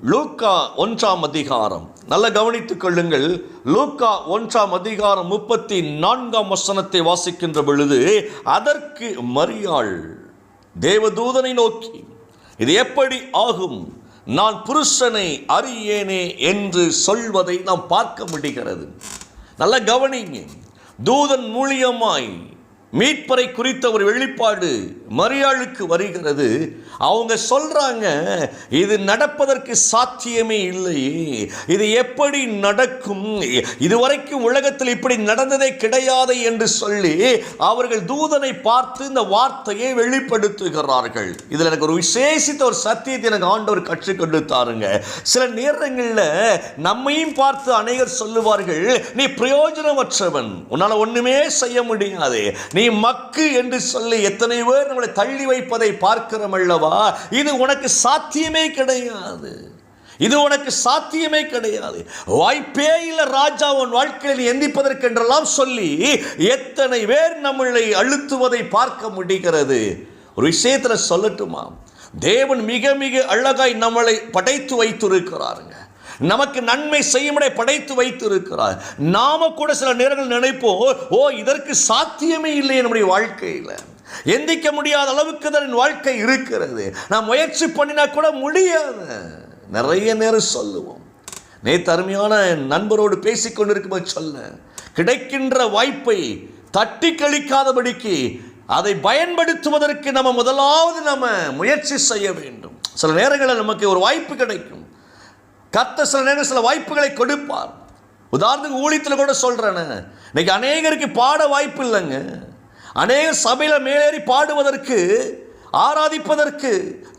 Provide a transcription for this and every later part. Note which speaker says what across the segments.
Speaker 1: லூக்கா ஒன்றாம் அதிகாரம். நல்ல கவனித்துக் கொள்ளுங்கள். லூக்கா ஒன்றாம் அதிகாரம் முப்பத்தி நான்காம் வசனத்தை வாசிக்கின்ற பொழுது அதற்கு மரியாள் தேவதூதனை நோக்கி இது எப்படி ஆகும்? நான் புருஷனை அறியேனே என்று சொல்வதை நாம் பார்க்க முடிகிறது. நல்ல கவனிங்க தூதன் மூலியமாய் மீட்பரை குறித்த ஒரு வெளிப்பாடு மரியாளுக்கு வருகிறது. அவங்க சொல்கிறாங்க இது நடப்பதற்கு சாத்தியமே இல்லையே இது எப்படி நடக்கும்? இதுவரைக்கும் உலகத்தில் இப்படி நடந்ததே கிடையாது என்று சொல்லி அவர்கள் தூதனை பார்த்து இந்த வார்த்தையை வெளிப்படுத்துகிறார்கள். இதில் எனக்கு ஒரு விசேஷித்த ஒரு சத்தியத்தை எனக்கு ஆண்டவர் கற்றுக் கொடுத்தாருங்க. சில நேரங்களில் நம்மையும் பார்த்து அநேகர் சொல்லுவார்கள் நீ பிரயோஜனமற்றவன். உன்னால் ஒண்ணுமே செய்ய முடியாது. நீ நீ மக்கு என்று சொல்லி எத்தனை பேர் நம்மளை தள்ளி வைப்பதை பார்க்கிறோம் அல்லவா? இது உனக்கு சாத்தியமே கிடையாது. இது உனக்கு சாத்தியமே கிடையாது. வாய்ப்பே இல்லை ராஜா உன் வாழ்க்கையில் எந்திப்பதற்கென்றெல்லாம் சொல்லி எத்தனை பேர் நம்மளை அழுத்துவதை பார்க்க முடிகிறது? ஒரு விஷயத்தில் சொல்லட்டுமா? தேவன் மிக மிக அழகாய் நம்மளை படைத்து வைத்திருக்கிறாருங்க. நமக்கு நன்மை செய்யும்படி படைத்து வைத்து இருக்கிறார் நாம கூட சில நேரங்கள் நினைப்போம் ஓ இதற்கு சாத்தியமே இல்லை நம்முடைய வாழ்க்கையில். எந்திக்க முடியாத அளவுக்கு தான் என் வாழ்க்கை இருக்கிறது. நான் முயற்சி பண்ணினா கூட முடியாது. நிறைய நேரம் சொல்லுவோம். நேற்று அருமையான நண்பரோடு பேசிக்கொண்டிருக்கும்போது சொல்ல கிடைக்கின்ற வாய்ப்பை தட்டி கழிக்காதபடிக்கு அதை பயன்படுத்துவதற்கு நம்ம முதலாவது நம்ம முயற்சி செய்ய வேண்டும். சில நேரங்களில் நமக்கு ஒரு வாய்ப்பு கிடைக்கும். கத்த சில நேரம் சில வாய்ப்புகளை கொடுப்பார். உதாரணத்துக்கு ஊழியத்தில் கூட சொல்கிறேன்னு இன்னைக்கு அநேகருக்கு பாட வாய்ப்பு இல்லைங்க. அநேக சபையில் மேலேறி பாடுவதற்கு ஆராதிப்பதற்கு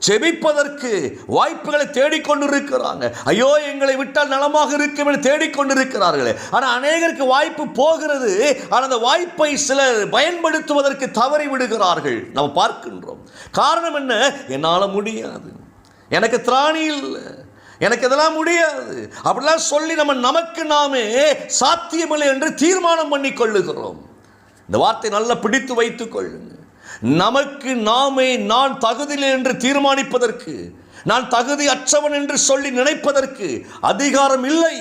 Speaker 1: செபிப்பதற்கு வாய்ப்புகளை தேடிக்கொண்டு இருக்கிறாங்க ஐயோ எங்களை விட்டால் நலமாக இருக்கும் என்று தேடிக்கொண்டிருக்கிறார்களே. ஆனால் அநேகருக்கு வாய்ப்பு போகிறது. ஆனால் அந்த வாய்ப்பை சிலர் பயன்படுத்துவதற்கு தவறி விடுகிறார்கள். நாம் பார்க்கின்றோம். காரணம் என்ன? என்னால் முடியாது. எனக்கு திராணி இல்லை. எனக்கு இதெல்லாம் முடியாது. அப்படிலாம் சொல்லி நம்ம நமக்கு நாமே சாத்தியமில்லை என்று தீர்மானம் பண்ணி கொள்ளுகிறோம் இந்த வார்த்தை நல்லா பிடித்து வைத்துக் கொள்ளுங்க. நமக்கு நாமே நான் தகுதியில் என்று தீர்மானிப்பதற்கு நான் தகுதி அற்றவன் என்று சொல்லி நினைப்பதற்கு அதிகாரம் இல்லை.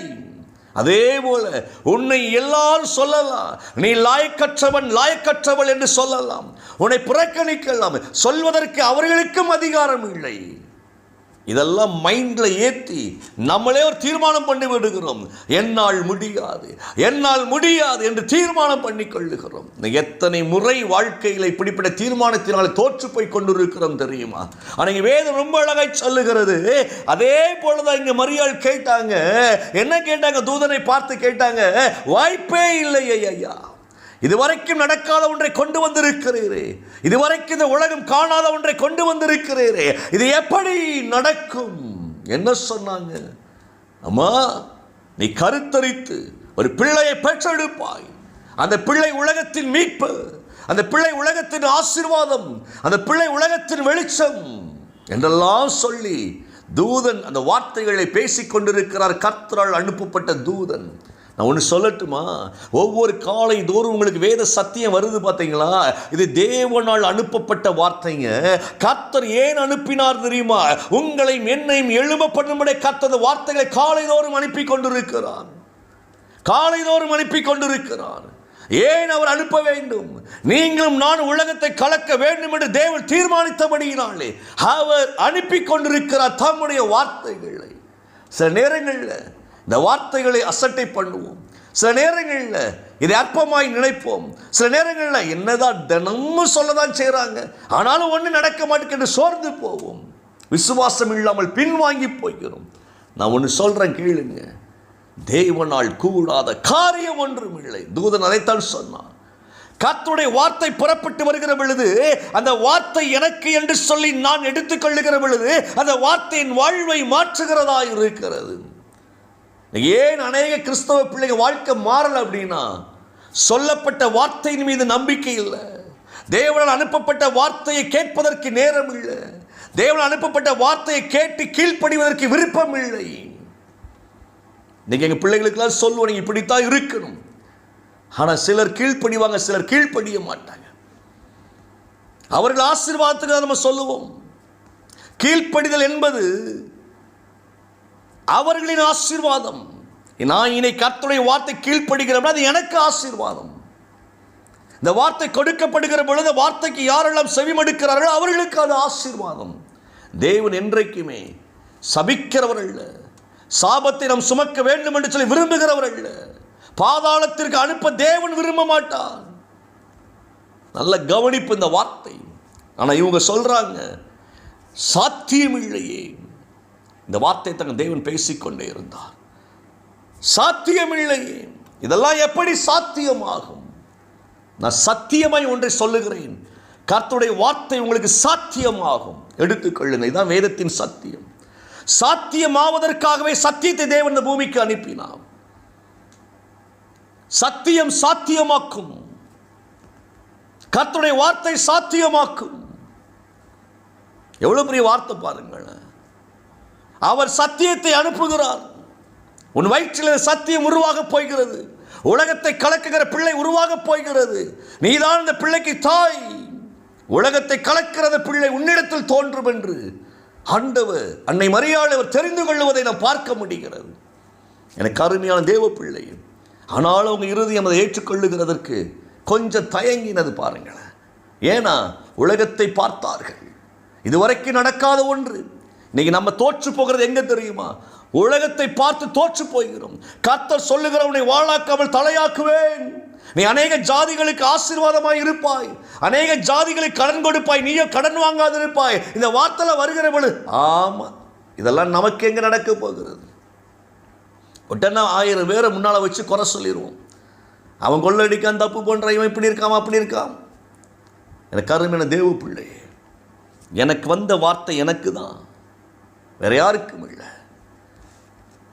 Speaker 1: அதே போல உன்னை எல்லாரும் சொல்லலாம். நீ லாயக்கற்றவன் லாயக்கற்றவள் என்று சொல்லலாம். உன்னை புறக்கணிக்கலாம். சொல்வதற்கு அவர்களுக்கும் அதிகாரம் இல்லை. இதெல்லாம் மைண்டில் ஏற்றி நம்மளே ஒரு தீர்மானம் பண்ணி விடுகிறோம். என்னால் முடியாது என்னால் முடியாது என்று தீர்மானம் பண்ணி கொள்ளுகிறோம். எத்தனை முறை வாழ்க்கையில் இப்படிப்பட்ட தீர்மானத்தினால் தோற்று போய் கொண்டிருக்கிறோம் தெரியுமா? ஆனால் வேதம் ரொம்ப அழகாய் சொல்லுகிறது. அதே போலதான் இங்கே மரியாள் கேட்டாங்க. என்ன கேட்டாங்க? தூதனை பார்த்து கேட்டாங்க. வாய்ப்பே இல்லை ஐயா. இதுவரைக்கும் நடக்காத ஒன்றை கொண்டு வந்திருக்கிறீரே. இதுவரைக்கும் இந்த உலகம் காணாத ஒன்றை கொண்டு வந்திருக்கிறீரே. இது எப்படி நடக்கும்? என்ன சொன்னாங்க? அம்மா நீ கருத்தரித்து ஒரு பிள்ளையை பெற்றெடுப்பாய். அந்த பிள்ளை உலகத்தின் மீட்பு அந்த பிள்ளை உலகத்தின் ஆசீர்வாதம் அந்த பிள்ளை உலகத்தின் வெளிச்சம் என்றெல்லாம் சொல்லி தூதன் அந்த வார்த்தைகளை பேசிக் கொண்டிருக்கிறார் கர்த்தரால் அனுப்பப்பட்ட தூதன். நான் ஒன்று சொல்லட்டுமா? ஒவ்வொரு காலை தோறும் உங்களுக்கு வேத சத்தியம் வருது பார்த்தீங்களா இது தேவனால் அனுப்பப்பட்ட வார்த்தைங்க. கத்தர் ஏன் அனுப்பினார் தெரியுமா? உங்களையும் என்னையும் எழுப்பப்படும்படி கத்தது வார்த்தைகளை காலை தோறும் அனுப்பி கொண்டிருக்கிறான் காலை தோறும் அனுப்பி கொண்டிருக்கிறான் ஏன் அவர் அனுப்ப வேண்டும்? நீங்களும் நான் உலகத்தை கலக்க வேண்டும் என்று தேவன் தீர்மானித்தபடியினாலே அவர் அனுப்பி கொண்டிருக்கிறார் தம்முடைய வார்த்தைகளை. சில நேரங்களில் இந்த வார்த்தைகளை அசட்டை பண்ணுவோம். சில நேரங்களில் இதை அற்பமாய் நினைப்போம். சில நேரங்களில் என்னதான் தினமும் சொல்ல தான் செய்கிறாங்க ஆனாலும் ஒன்று நடக்க மாட்டேங்குது சோர்ந்து போவோம். விசுவாசம் இல்லாமல் பின்வாங்கி போகிறோம். நான் ஒன்று சொல்கிறேன் கேளுங்க. தேவனால் கூடாத காரியம் ஒன்றும் இல்லை. தூதன் அதைத்தான் சொன்னான். கத்துடைய வார்த்தை புறப்பட்டு வருகிற பொழுது அந்த வார்த்தை எனக்கு என்று சொல்லி நான் எடுத்துக்கொள்ளுகிற பொழுது அந்த வார்த்தையின் வாழ்வை மாற்றுகிறதா இருக்கிறது. ஏன் அநேக கிறிஸ்தவ பிள்ளைங்க வாழ்க்கை மாறல அப்படின்னா? சொல்லப்பட்ட வார்த்தையின் மீது நம்பிக்கை இல்லை. தேவனால் அனுப்பப்பட்ட வார்த்தையை கேட்பதற்கு நேரம் இல்லை. தேவனால் அனுப்பப்பட்ட வார்த்தையை கேட்டு கீழ்ப்படிவதற்கு விருப்பம் இல்லை. நீங்கள் எங்கள் பிள்ளைகளுக்கெல்லாம் சொல்லுவோம் நீங்கள் இப்படித்தான் இருக்கணும். ஆனால் சிலர் கீழ்ப்படிவாங்க சிலர் கீழ்ப்படிய மாட்டாங்க. அவர்கள் ஆசீர்வாதத்துக்கு தான் நம்ம சொல்லுவோம். கீழ்ப்படிதல் என்பது அவர்களின் ஆசீர்வாதம். நான் இனி கர்த்தருடைய வார்த்தை கீழ்ப்படுகிறேன் அது எனக்கு ஆசீர்வாதம். இந்த வார்த்தை கொடுக்கப்படுகிற பொழுது வார்த்தைக்கு யாரெல்லாம் செவிமடுக்கிறார்களோ அவர்களுக்கு அது ஆசீர்வாதம். தேவன் என்றைக்குமே சபிக்கிறவர் சாபத்தை நாம் சுமக்க வேண்டும் என்று சொல்லி விரும்புகிறவர் பாதாளத்திற்கு அனுப்ப தேவன் விரும்ப மாட்டார். நல்ல கவனிப்பு இந்த வார்த்தை. ஆனால் இவங்க சொல்றாங்க சாத்தியம் இல்லையே இந்த வார்த்தை தங்க தேவன் பேசிக்கொண்டே இருந்தார். சாத்தியமில்லை. இதெல்லாம் எப்படி சாத்தியமாகும்? நான் சத்தியமாய் ஒன்றை சொல்லுகிறேன். கர்த்தருடைய வார்த்தை உங்களுக்கு சாத்தியமாகும். எடுத்துக்கொள்ளுங்கள். இதுதான் வேதத்தின் சத்தியம். சாத்தியமாவதற்காகவே சத்தியத்தை தேவன் இந்த பூமிக்கு அனுப்பினார். சத்தியம் சாத்தியமாக்கும். கர்த்தருடைய வார்த்தை சாத்தியமாக்கும். எவ்வளவு பெரிய வார்த்தை பாருங்கள் அவர் சத்தியத்தை அனுப்புகிறார். உன் வயிற்றில் சத்தியம் உருவாகப் போகிறது. உலகத்தை கலக்குகிற பிள்ளை உருவாக போகிறது. நீதான் இந்த பிள்ளைக்கு தாய். உலகத்தை கலக்கிறது பிள்ளை உன்னிடத்தில் தோன்றும் என்று ஆண்டவர் அன்னை மரியாதை அவர் தெரிந்து கொள்வதை நாம் பார்க்க முடிகிறது. எனக்கு அருமையான தேவ பிள்ளை. ஆனாலும் அவங்க இருதயம் அதை ஏற்றுக்கொள்ளுகிறதற்கு கொஞ்சம் தயங்கினது பாருங்களேன். ஏன்னா உலகத்தை பார்த்தார்கள். இதுவரைக்கும் நடக்காத ஒன்று. இன்னைக்கு நம்ம தோற்று போகிறது எங்கே தெரியுமா? உலகத்தை பார்த்து தோற்று போகிறோம். கர்த்தர் சொல்லுகிறவனை வாழாக்காமல் தலையாக்குவேன். நீ அநேக ஜாதிகளுக்கு ஆசீர்வாதமாய் இருப்பாய். அநேக ஜாதிகளுக்கு கடன் கொடுப்பாய். நீயோ கடன் வாங்காது இருப்பாய் இந்த வார்த்தையில் வருகிற பொழுது இதெல்லாம் நமக்கு எங்கே நடக்க போகிறது? உடனே ஆயிரம் பேரை முன்னால் வச்சு குறை சொல்லிடுவோம் அவன் கொள்ளடிக்கான் தப்பு பண்ணுறான் இவன் இப்படி இருக்கான் அப்படி இருக்கான். எனக்கு அருமையான தேவ பிள்ளை எனக்கு வந்த வார்த்தை எனக்கு தான் வேற யாருக்கும் இல்லை.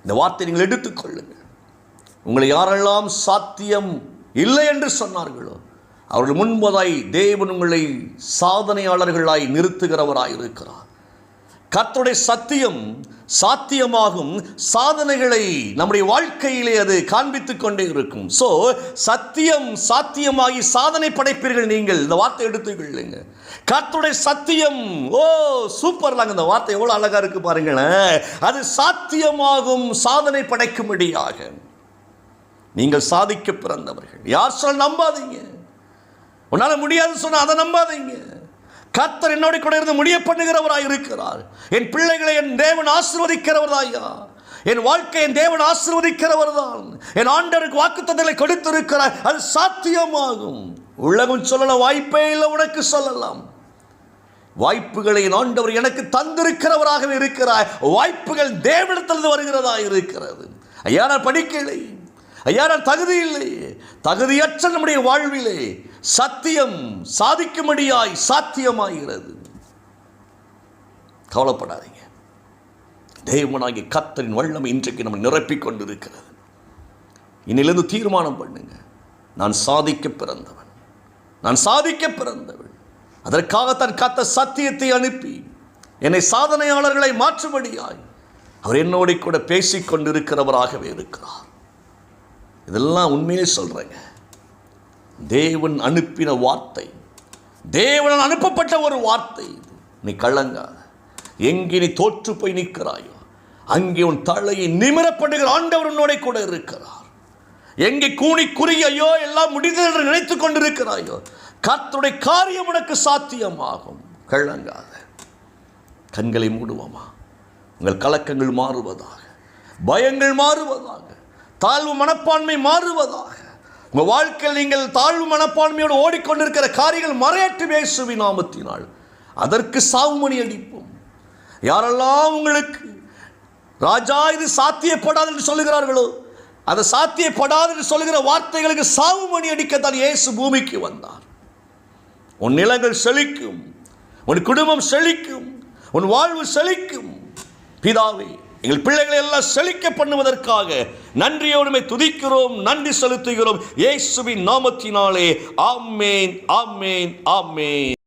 Speaker 1: இந்த வார்த்தை நீங்கள் எடுத்துக்கொள்ளுங்கள் உங்களை யாரெல்லாம் சாத்தியம் இல்லை என்று சொன்னார்களோ அவர்கள் முன்பதாய் தேவன் உங்களை சாதனையாளர்களாய் நிறுத்துகிறவராய் இருக்கிறார் கத்துடைய சத்தியம் சாத்தியமாகும் சாதனைகளை நம்முடைய வாழ்க்கையிலே அது காண்பித்துக் கொண்டே இருக்கும். ஸோ சத்தியம் சாத்தியமாகி சாதனை படைப்பீர்கள் நீங்கள். இந்த வார்த்தை எடுத்துக்கொள்ளுங்க கத்துடைய சத்தியம் ஓ சூப்பர்லாங்க இந்த வார்த்தை எவ்வளோ அழகாக இருக்கு பாருங்களேன். அது சாத்தியமாகும் சாதனை படைக்கும்படியாக. நீங்கள் சாதிக்க பிறந்தவர்கள். யார் சொல்ல நம்பாதீங்க. உன்னால் முடியாதுன்னு சொன்னால் அதை நம்பாதீங்க. கத்தர் என்னோட கூட இருந்து முடிய பண்ணுகிறவராய் இருக்கிறார். என் பிள்ளைகளை என் தேவன் ஆசிர்வதிக்கிறவராயா. என் வாழ்க்கை என் தேவன் ஆசிர்வதிக்கிறவர் தான். என் ஆண்டருக்கு வாக்குத்தத்தங்களை கொடுத்திருக்கிறார். அது சாத்தியமாகும். உலகம் சொல்லல வாய்ப்பே இல்லை உனக்கு சொல்லலாம். வாய்ப்புகளை என் ஆண்டவர் எனக்கு தந்திருக்கிறவராகவே இருக்கிறார். வாய்ப்புகள் தேவனிடத்திலிருந்து வருகிறதா இருக்கிறது. ஐயா நான் படிக்கலை. ஐயா நான் தகுதி இல்லை. தகுதியற்ற நம்முடைய வாழ்விலே சத்தியம் சாதிக்கும்படியாய் சாத்தியமாகிறது. கவலைப்படாதீங்க. தெய்வனாகிய கத்தரின் வல்லமை இன்றைக்கு நம்ம நிரப்பிக் கொண்டிருக்கிறது. இன்னிலிருந்து தீர்மானம் பண்ணுங்க. நான் சாதிக்க பிறந்தவன். நான் சாதிக்க பிறந்தவன் அதற்காக தன் கத்த சத்தியத்தை அனுப்பி என்னை சாதனையாளர்களை மாற்றும்படியாய் அவர் என்னோட கூட பேசிக் கொண்டிருக்கிறவராகவே இருக்கிறார். இதெல்லாம் உண்மையே சொல்றேங்க. தேவன் அனுப்பின வார்த்தை. தேவன் அனுப்பப்பட்ட ஒரு வார்த்தை. நீ கள்ளங்காத எங்கே நீ தோற்று போய் நிற்கிறாயோ அங்கே உன் தலையை நிமிரப்படுகிற ஆண்டவர் உன்னோட கூட இருக்கிறார். எங்கே கூணி குறியையோ எல்லாம் முடிந்தது என்று நினைத்துக் கொண்டிருக்கிறாயோ கத்துடைய காரியம் உனக்கு சாத்தியமாகும். கள்ளங்காத. கண்களை மூடுவோமா? உங்கள் கலக்கங்கள் மாறுவதாக. பயங்கள் மாறுவதாக. தாழ்வு மனப்பான்மை மாறுவதாக. உங்கள் வாழ்க்கையில் நீங்கள் தாழ்வு மனப்பான்மையோடு ஓடிக்கொண்டிருக்கிற காரியங்கள் மறையற்று இயேசுவி நாமத்தினால். அதற்கு சாவுமணி அடிப்போம். யாரெல்லாம் உங்களுக்கு ராஜா இது சாத்தியப்படாது என்று சொல்லுகிறார்களோ அதை சாத்தியப்படாது என்று சொல்லுகிற வார்த்தைகளுக்கு சாவுமணி அடிக்கத்தான் இயேசு பூமிக்கு வந்தார். உன் நிலங்கள் செழிக்கும் உன் குடும்பம் செழிக்கும் உன் வாழ்வு செழிக்கும். பிதாவே எங்கள் பிள்ளைகளை எல்லாம் செழிக்க பண்ணுவதற்காக நன்றியோடுமை துதிக்கிறோம் நன்றி செலுத்துகிறோம். இயேசுவின் நாமத்தினாலே ஆமேன் ஆமேன் ஆமேன்.